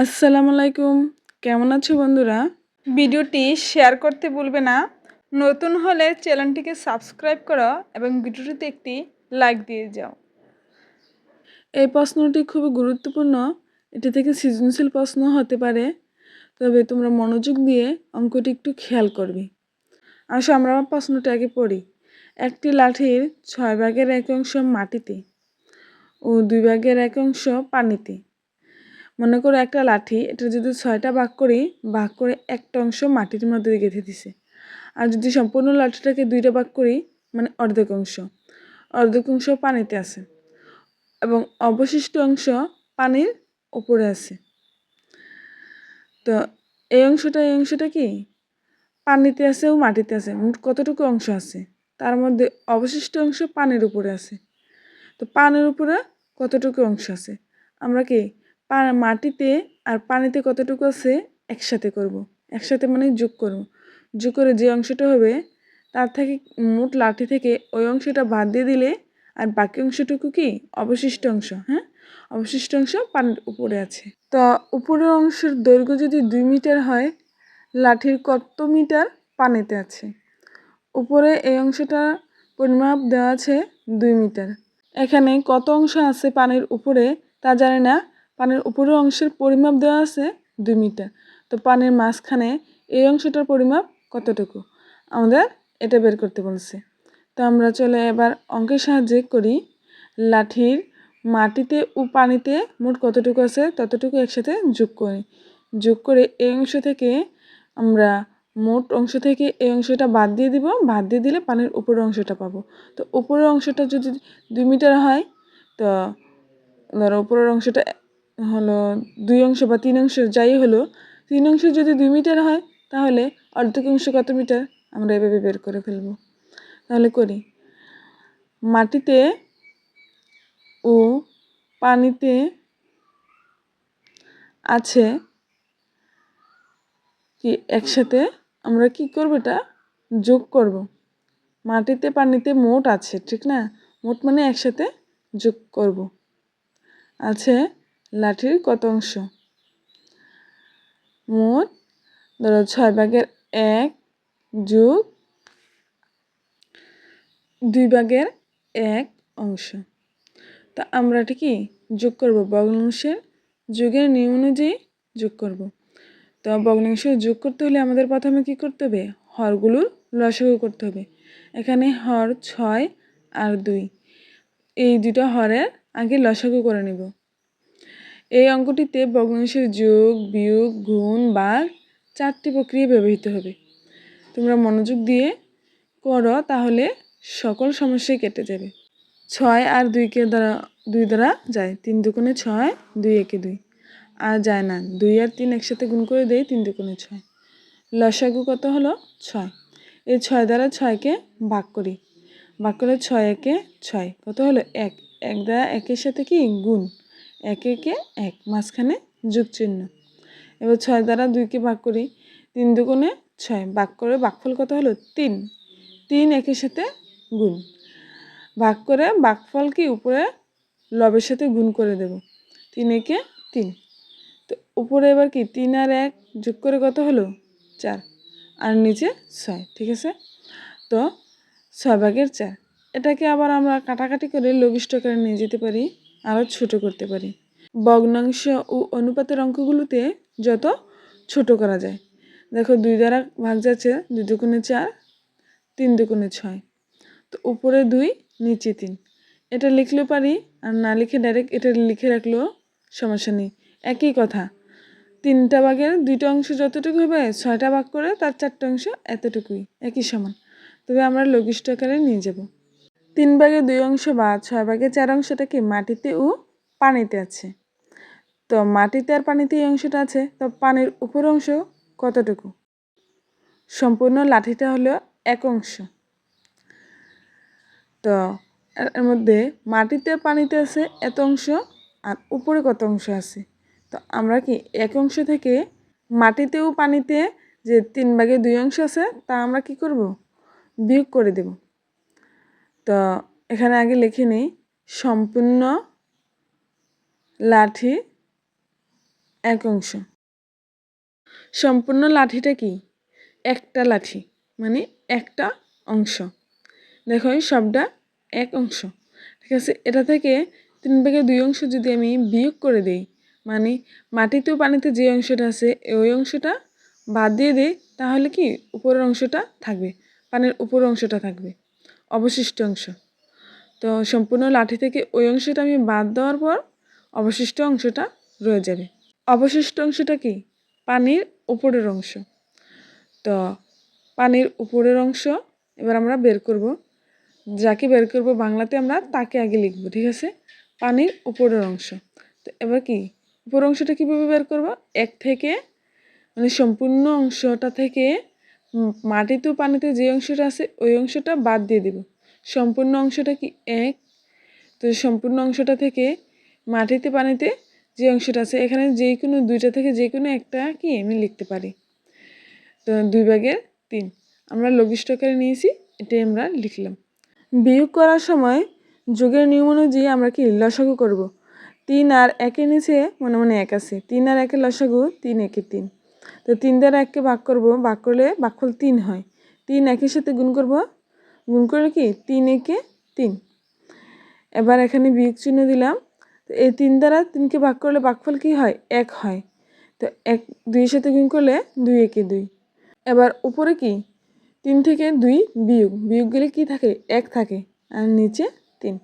আসসালামু আলাইকুম। কেমন আছো বন্ধুরা? ভিডিওটি শেয়ার করতে ভুলবে না। নতুন হলে চ্যানেলটিকে সাবস্ক্রাইব করো এবং ভিডিওটিতে একটি লাইক দিয়ে যাও। এই প্রশ্নটি খুবই গুরুত্বপূর্ণ। এটি থেকে সৃজনশীল প্রশ্ন হতে পারে। তবে তোমরা মনোযোগ দিয়ে অঙ্কটি একটু খেয়াল করবে। আসো আমরা প্রশ্নটি আগে পড়ি। একটি লাঠির ছয় ভাগের এক অংশ মাটিতে ও দুই ভাগের এক অংশ পানিতে। মনে করো একটা লাঠি, এটা যদি ছয়টা ভাগ করি, ভাগ করে একটা অংশ মাটির মধ্যে গেঁথে দিছে। আর যদি সম্পূর্ণ লাঠিটাকে দুইটা ভাগ করি মানে অর্ধেক অংশ অর্ধেক অংশ পানিতে আছে এবং অবশিষ্ট অংশ পানির উপরে আছে। তো এই অংশটা এই অংশটা কি? পানিতে আছে ও মাটিতে আছে, মোট কতটুকু অংশ আছে? তার মধ্যে অবশিষ্ট অংশ পানির উপরে আছে। তো পানির উপরে কতটুকু অংশ আছে? আমরা কি মাটিতে আর পানিতে কতটুকু আছে একসাথে করব। একসাথে মানে যোগ করব। যোগ করে যে অংশটা হবে, তার থেকে মোট লাঠি থেকে ওই অংশটা বাদ দিয়ে দিলে আর বাকি অংশটুকু কি? অবশিষ্ট অংশ হ্যাঁ? অবশিষ্ট অংশ পানির উপরে আছে। তো উপরের অংশের দৈর্ঘ্য যদি দুই মিটার হয়, লাঠির কত মিটার পানিতে আছে? উপরে এই অংশটা পরিমাপ দেওয়া আছে দুই মিটার। এখানে কত অংশ আছে পানির উপরে তা জানি না পানির উপরের অংশের পরিমাপ দেওয়া আছে দুই মিটার। তো পানির মাঝখানে এই অংশটার পরিমাপ কতটুকু? আমাদের এটা বের করতে বলছে। তো আমরা চলে এবার অঙ্কের সাহায্যে করি। লাঠির মাটিতে ও পানিতে মোট কতটুকু আছে ততটুকু একসাথে যোগ করি। যোগ করে এই অংশ থেকে আমরা মোট অংশ থেকে এই অংশটা বাদ দিয়ে দিব। বাদ দিয়ে দিলে পানির উপরের অংশটা পাবো। তো উপরের অংশটা যদি দুই মিটার হয়, তো ধরো উপরের অংশটা হলো দুই অংশ বা তিন অংশ যাই হলো, তিন অংশ যদি দুই মিটার হয়, তাহলে অর্ধেক অংশ কত মিটার? আমরা এভাবে বের করে ফেলব। তাহলে করি, মাটিতে ও পানিতে আছে কি, একসাথে আমরা কি করব এটা? যোগ করব। মাটিতে পানিতে মোট আছে, ঠিক না? মোট মানে একসাথে যোগ করব। আছে লাঠির কত অংশ? মোট ধরো ছয় ভাগের এক যোগ দুই ভাগের এক অংশ। তা আমরা এটা যোগ করব? ভগ্নাংশের যোগের নিয়ম অনুযায়ী যোগ করব। তো ভগ্নাংশ যোগ করতে হলে আমাদের প্রথমে কি করতে হবে? হরগুলোর লসাগু করতে হবে। এখানে হর ছয় আর দুই। এই দুটো হরের আগে লসাগু করে নেব। এই অঙ্কটিতে ভগ্নাংশের যোগ, বিয়োগ, গুণ বা চারটি প্রক্রিয়া ব্যবহৃত হবে। তোমরা মনোযোগ দিয়ে করো, তাহলে সকল সমস্যাই কেটে যাবে। ছয় আর দুইকে দ্বারা, দুই দ্বারা যায়। তিন দুকোণে ছয়, দুই একে দুই। আর যায় না। দুই আর তিন একসাথে গুণ করে দেয় তিন দুকোণে ছয়। লসাগু কত হলো? ছয়। এই ছয় দ্বারা ছয়কে ভাগ করি। ভাগ করে ছয় একে ছয়। কত হলো? এক। এক দ্বারা একের সাথে কি? গুণ। এক একে এক মাঝখানে যোগ চিহ্ন এবার ছয় দ্বারা দুইকে ভাগ করি, তিন দুগুণে ছয়। ভাগ করে ভাগফল কত হলো? তিন। তিন একের সাথে গুণ। ভাগ করে ভাগফল কি উপরে লবের সাথে গুণ করে দেব। তিন একে তিন। তো উপরে এবার কি? তিন আর এক যোগ করে কত হলো? চার। আর নিচে ছয়, ঠিক আছে? তো ছয় ভাগের চার। এটাকে আবার আমরা কাটাকাটি করে লঘিষ্ঠ করে নিয়ে যেতে পারি। আরও ছোট করতে পারি। ভগ্নাংশ ও অনুপাতের অঙ্কগুলোতে যত ছোট করা যায়। দেখো দুই দ্বারা ভাগ যাচ্ছে দুই দুগুণে চার, তিন দুগুণে ছয়। তো উপরে দুই, নিচে তিন। এটা লিখলেও পারি আর না লিখে ডাইরেক্ট এটা লিখে রাখলেও সমস্যা নেই। একই কথা। তিনটা ভাগের দুইটা অংশ যতটুকু হবে, ছয়টা ভাগ করে তার চারটা অংশ এতটুকুই, একই সমান। তবে আমরা লঘিষ্ঠ আকারে নিয়ে যাব। তিন ভাগে দুই অংশ বা ছয় ভাগে চার অংশটা কি মাটিতে ও পানিতে আছে? তো মাটিতে আর পানিতে এই অংশটা আছে, তো পানির উপর অংশ কতটুকু? সম্পূর্ণ লাঠিটা হলো এক অংশ। তো এর মধ্যে মাটিতে পানিতে আছে এত অংশ আর উপরে কত অংশ আছে? তো আমরা কি এক অংশ থেকে মাটিতেও পানিতে যে তিন ভাগে দুই অংশ আছে, তা আমরা কি করব? বিয়োগ করে দেব। তো এখানে আগে লিখে নিই। সম্পূর্ণ লাঠি এক অংশ। সম্পূর্ণ লাঠিটা কি? একটা লাঠি মানে একটা অংশ। দেখো সবটা এক অংশ। ঠিক আছে? এটা থেকে তিন ভাগের দুই অংশ যদি আমি বিয়োগ করে দিই মানে মাটিতে পানিতে যে অংশটা আছে, ওই অংশটা বাদ দিয়ে দিই, তাহলে কি উপরের অংশটা থাকবে? পানির উপরের অংশটা থাকবে। অবশিষ্ট অংশ। তো সম্পূর্ণ লাঠি থেকে ওই অংশটা আমি বাদ দেওয়ার পর অবশিষ্ট অংশটা রয়ে যাবে। অবশিষ্ট অংশটা কি? পানির উপরের অংশ। তো পানির উপরের অংশ এবার আমরা বের করব। যাকে বের করব বাংলাতে আমরা তাকে আগে লিখব, ঠিক আছে? পানির উপরের অংশ। তো এবার কি? উপরের অংশটা কীভাবে বের করব? এক থেকে মানে সম্পূর্ণ অংশটা থেকে মাটিতে পানিতে যে অংশটা আছে, ওই অংশটা বাদ দিয়ে দিব। সম্পূর্ণ অংশটা কি এক? তো সম্পূর্ণ অংশটা থেকে মাটিতে পানিতে যে অংশটা আছে, এখানে যে কোনো দুইটা থেকে যে কোনো একটা কি আমি লিখতে পারি। তো দুই ভাগের তিন। আমরা লঘিষ্ঠকারে নিয়েছি, এটাই আমরা লিখলাম। বিয়োগ করার সময় যোগের নিয়ম অনুযায়ী আমরা কি লসাগু করব? তিন আর একের নিচে মনে মনে এক আছে। তিন আর একের লসাগু তিন একে তিন। তো তিন দ্বারা এককে ভাগ করব, ভাগ করলে ভাগফল তিন হয়। তিন একের সাথে গুণ করব, গুণ করলে কি? তিন একে তিন। এবার এখানে বিয়োগ চিহ্ন দিলাম। তো এই তিন দ্বারা তিনকে ভাগ করলে ভাগফল কি হয়? এক হয়। তো এক, দুইয়ের সাথে গুণ করলে দুই একে দুই। এবার উপরে কি? তিন থেকে দুই বিয়োগ। বিয়োগ গেলে কি থাকে? এক থাকে। আর নিচে তিন।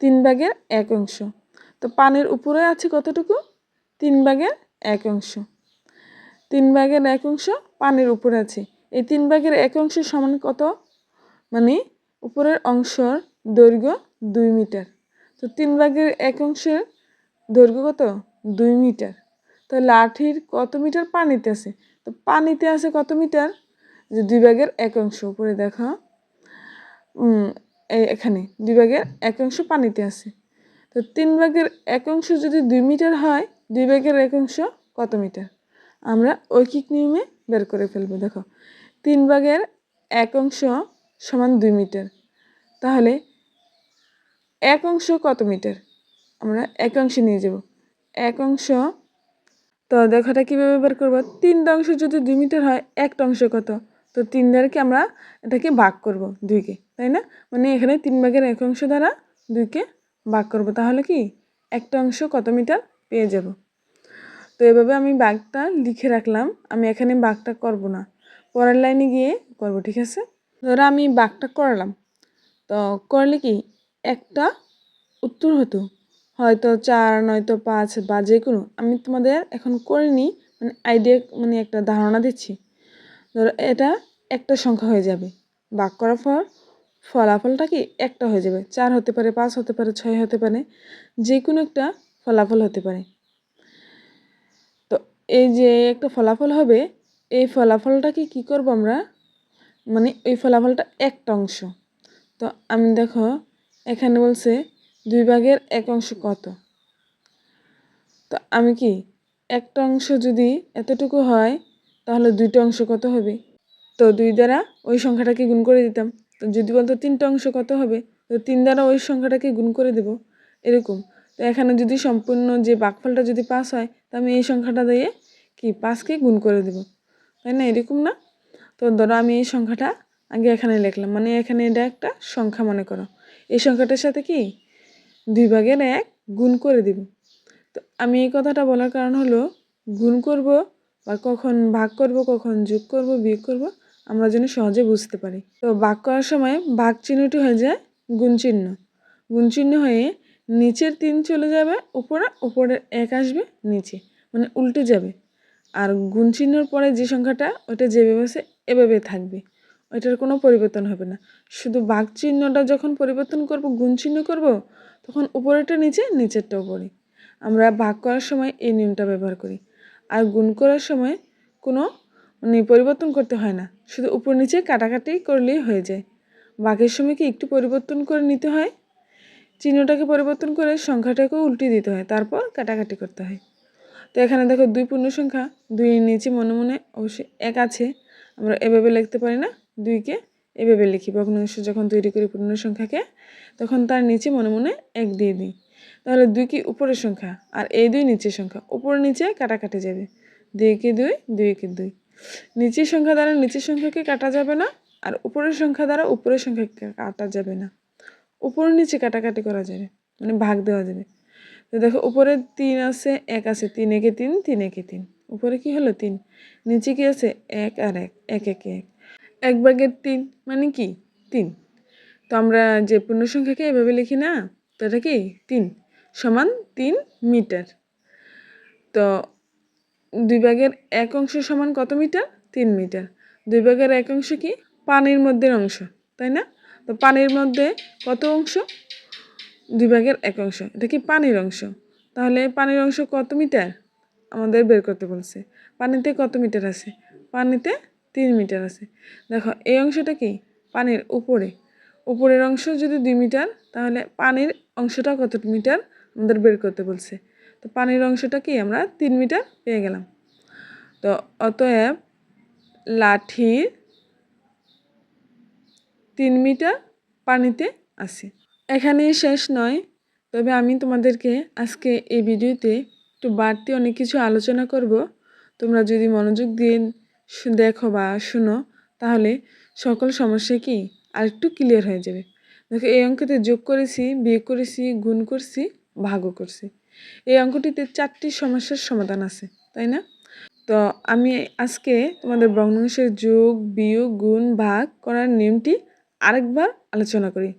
তিন ভাগের এক অংশ। তো পানের উপরে আছে কতটুকু? তিন ভাগের এক অংশ। তিন ভাগের এক অংশ পানির উপরে আছে। এই তিন ভাগের এক অংশ সমান কত? মানে উপরের অংশর দৈর্ঘ্য দুই মিটার। তো তিন ভাগের এক অংশের দৈর্ঘ্য কত? দুই মিটার। তো লাঠির কত মিটার পানিতে আছে? তো পানিতে আছে কত মিটার? যে দুই ভাগের এক অংশ উপরে দেখা। এখানে দুই ভাগের এক অংশ পানিতে আছে। তো তিন ভাগের এক অংশ যদি দুই মিটার হয়, দুই ভাগের এক অংশ কত মিটার? আমরা ঐকিক নিয়মে বের করে ফেলব, দেখো। তিন ভাগের এক অংশ সমান দুই মিটার। তাহলে এক অংশ কত মিটার? আমরা এক অংশে নিয়ে যাব। এক অংশ, তো দেখো এটা কীভাবে বের করব? তিনটা অংশ যদি দুই মিটার হয়, একটা অংশ কত? তো তিন দ্বারা কি আমরা এটাকে ভাগ করব দুইকে, তাই না? মানে এখানে তিন ভাগের এক অংশ দ্বারা দুইকে ভাগ করব। তাহলে কি? একটা অংশ কত মিটার পেয়ে যাব? তো এভাবে আমি বাঘটা লিখে রাখলাম। আমি এখানে বাঘটা করব না। পরের লাইনে গিয়ে করব, ঠিক আছে? ধরো আমি বাঘটা করলাম। তো করলে কি? একটা উত্তর হতো। হয়তো চার, নয়তো পাঁচ বা যে কোনো। আমি তোমাদের এখন করিনি মানে আইডিয়া মানে একটা ধারণা দিচ্ছি। ধরো এটা একটা সংখ্যা হয়ে যাবে। বাক করার পর ফলাফলটা কি? একটা হয়ে যাবে। চার হতে পারে, পাঁচ হতে পারে, ছয় হতে পারে, যে কোনো একটা ফলাফল হতে পারে। এই যে একটা ফলাফল হবে, এই ফলাফলটাকে কি করব আমরা? মানে ওই ফলাফলটা একটা অংশ। তো আমি দেখো, এখানে বলছে দুই ভাগের এক অংশ কত? তো আমি কি, একটা অংশ যদি এতটুকু হয়, তাহলে দুইটা অংশ কত হবে? তো দুই দ্বারা ওই সংখ্যাটাকে গুণ করে দিতাম। তো যদি বলতো তিনটা অংশ কত হবে, তো তিন দ্বারা ওই সংখ্যাটাকে গুণ করে দেব। এরকম। তো এখানে যদি সম্পূর্ণ যে বাকফলটা যদি পাস হয় তো আমি এই সংখ্যাটা দিয়ে কি পাঁচকে গুণ করে দেব। তাই না? এরকম না? তো ধরো আমি এই সংখ্যাটা আগে এখানে লিখলাম। মানে এখানে এটা একটা সংখ্যা মনে করো। এই সংখ্যাটার সাথে কি? দুই ভাগের এক গুণ করে দিব। তো আমি এই কথাটা বলার কারণ হলো, গুণ করব বা কখন ভাগ করব, কখন যোগ করব, বিয়োগ করব, আমরা যেন সহজে বুঝতে পারি। তো ভাগ করার সময় ভাগ চিহ্নটি হয়ে যায় গুণ চিহ্ন। গুণ চিহ্ন হয়ে নিচের তিন চলে যাবে, উপরে উপরের এক আসবে, নিচে মানে উল্টে যাবে। আর গুণ চিহ্নর পরে যে সংখ্যাটা ওটা যেভাবে আছে, এভাবে থাকবে। ওইটার কোনো পরিবর্তন হবে না। শুধু বাঘ চিহ্নটা যখন পরিবর্তন করব, গুণ চিহ্ন করব, তখন উপরেরটা নিচে নিচেরটা উপরে আমরা ভাগ করার সময় এই নিয়মটা ব্যবহার করি। আর গুণ করার সময় কোনো মানে পরিবর্তন করতে হয় না। শুধু উপর নিচে কাটাকাটি করলেই হয়ে যায়। বাঘের সময় কি একটু পরিবর্তন করে নিতে হয়? চিহ্নটাকে পরিবর্তন করে সংখ্যাটাকেও উল্টে দিতে হয়, তারপর কাটাকাটি করতে হয়। তো এখানে দেখো দুই পূর্ণ সংখ্যা, দুইয়ের নিচে মনে মনে অবশ্যই এক আছে, আমরা এভাবে লিখতে পারি না, দুইকে এভাবে লিখি। ভগ্নাংশ যখন তৈরি করি পূর্ণ সংখ্যাকে, তখন তার নিচে মনে মনে এক দিয়ে দিই। তাহলে দুই কি উপরের সংখ্যা, আর এই দুই নিচের সংখ্যা, উপর নিচে কাটাকাটি যাবে। দুই কে দুই দুই কে দুই। নিচের সংখ্যা দ্বারা নিচের সংখ্যাকে কাটা যাবে না, আর উপরের সংখ্যা দ্বারা উপরের সংখ্যাকে কাটা যাবে না। উপর নিচে কাটাকাটি করা যাবে মানে ভাগ দেওয়া যাবে। তো দেখো, উপরে তিন আছে, এক আছে, তিন একে তিন তিন একে তিন। উপরে কি হলো? তিন। নিচে কি আছে? এক আর এক এক একে এক। এক ভাগের তিন মানে কি? তিন। তো আমরা যে পূর্ণ সংখ্যাকে এভাবে লিখি না, তো এটা কি? তিন সমান তিন মিটার। তো দুই ভাগের এক অংশ সমান কত মিটার? তিন মিটার। দুই ভাগের এক অংশ কি? পানির মধ্যে অংশ, তাই না? তো পানির মধ্যে কত অংশ? দুই ভাগের এক অংশ। এটা কি পানির অংশ? তাহলে পানির অংশ কত মিটার? আমাদের বের করতে বলছে। পানিতে কত মিটার আছে? পানিতে তিন মিটার আছে। দেখো, এই অংশটা কি? পানির উপরে। উপরের অংশ যদি দুই মিটার, তাহলে পানির অংশটা কত মিটার? আমাদের বের করতে বলছে। তো পানির অংশটা কি? আমরা তিন মিটার পেয়ে গেলাম। তো অতএব লাঠির তিন মিটার পানিতে আছে। এখানেই শেষ নয়। তবে আমি তোমাদেরকে আজকে এই ভিডিওতে একটু বাড়তি অনেক কিছু আলোচনা করব। তোমরা যদি মনোযোগ দিয়ে দেখো বা শুনো, তাহলে সকল সমস্যা কি আর একটু ক্লিয়ার হয়ে যাবে। দেখো, এই অঙ্কতে যোগ করেছি, বিয়োগ করেছি, গুণ করছি, ভাগও করছি। এই অঙ্কটিতে চারটি সমস্যার সমাধান আছে, তাই না? তো আমি আজকে তোমাদের ভগ্নাংশের যোগ, বিয়োগ, গুণ, ভাগ করার নিয়মটি আরেকবার আলোচনা করি।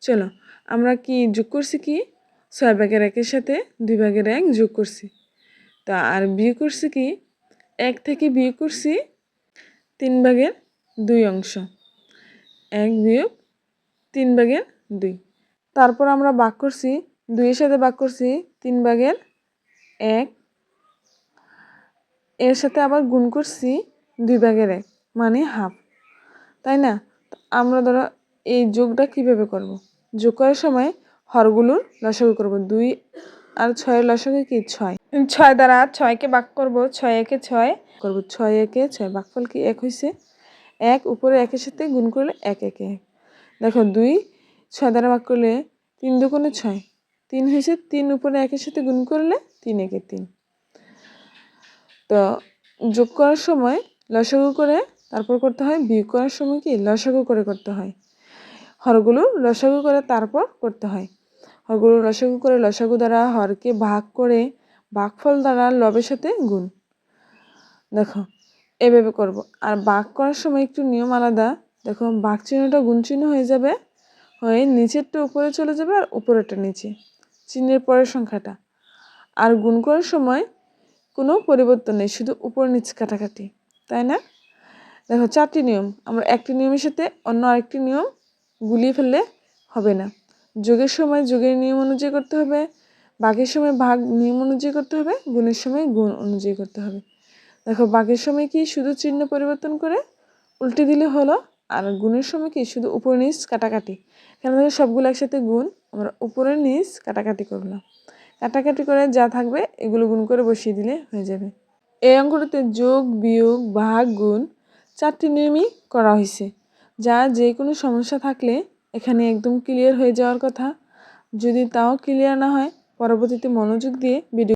চলো, আমরা কি যোগ করছি কি? ছয় ভাগের একের সাথে দুই ভাগের এক যোগ করছি। তা আর বিয়ে করছি কি? এক থেকে বিয়ে করছি তিন ভাগের দুই অংশ। এক বিয়োগ তিন ভাগের দুই। তারপর আমরা বাক করছি, দুইয়ের সাথে বাক করছি তিন ভাগের এক। এর সাথে আবার গুণ করছি দুই ভাগের এক মানে হাফ। তাই না? আমরা ধরো এই যোগটা কীভাবে করব। যোগ করার সময় হরগুলোর লসাগু করব। দুই আর ছয়ের লসাগু কি? ছয়। ছয় দ্বারা ছয়কে বাক করব। ছয় একে ছয়। করব ছয় একে ছয়। ভাগফল কি? এক হয়েছে এক উপরে একের সাথে গুণ করলে এক একে। এক দেখো দুই ছয় দ্বারা ভাগ করলে তিন দুগুণে ছয়। তিন হয়েছে তিন উপরে একের সাথে গুণ করলে তিন একে তিন। তো যোগ করার সময় লসাগু করে তারপর করতে হয় বিয়োগ করার সময় কি? লসাগু করে করতে হয়। হরগুলো লসাগু করে তারপর করতে হয়। হরগুলো লসাগু করে লসাগু দ্বারা হরকে ভাগ করে ভাগফল দ্বারা লবের সাথে গুণ। দেখো, এভাবে করব। আর ভাগ করার সময় একটু নিয়ম আলাদা। দেখো ভাগ চিহ্নটা গুণ চিহ্ন হয়ে যাবে, হয়ে নিচেরটা উপরে চলে যাবে আর উপরেরটা নিচে। চিহ্নের পরের সংখ্যাটা। আর গুণ করার সময় কোনো পরিবর্তন নেই, শুধু উপর নিচ কাটাকাটি। তাই না? দেখো, চারটি নিয়ম। আমরা একটি নিয়মের সাথে অন্য আরেকটি নিয়ম গুলিয়ে ফেললে হবে না। যোগের সময় যোগের নিয়ম অনুযায়ী করতে হবে, বাঘের সময় ভাগ নিয়ম অনুযায়ী করতে হবে, গুণের সময় গুণ অনুযায়ী করতে হবে। দেখো, বাঘের সময় কি শুধু চিহ্ন পরিবর্তন করে উল্টে দিলে হলো, আর গুণের সময় কি শুধু উপর নিচ কাটাকাটি? কেন দেখো সবগুলো একসাথে গুণ, আমরা উপরের নিচ কাটাকাটি করলাম কাটাকাটি করে যা থাকবে, এগুলো গুণ করে বসিয়ে দিলে হয়ে যাবে। এই অঙ্কটিতে যোগ, বিয়োগ, ভাগ, গুণ চারটি নিয়মই করা হয়েছে, যা যে কোনো সমস্যা থাকলে এখানে একদম ক্লিয়ার হয়ে যাওয়ার কথা। যদি তাও ক্লিয়ার না হয়, পরবর্তীতে মনোযোগ দিয়ে ভিডিও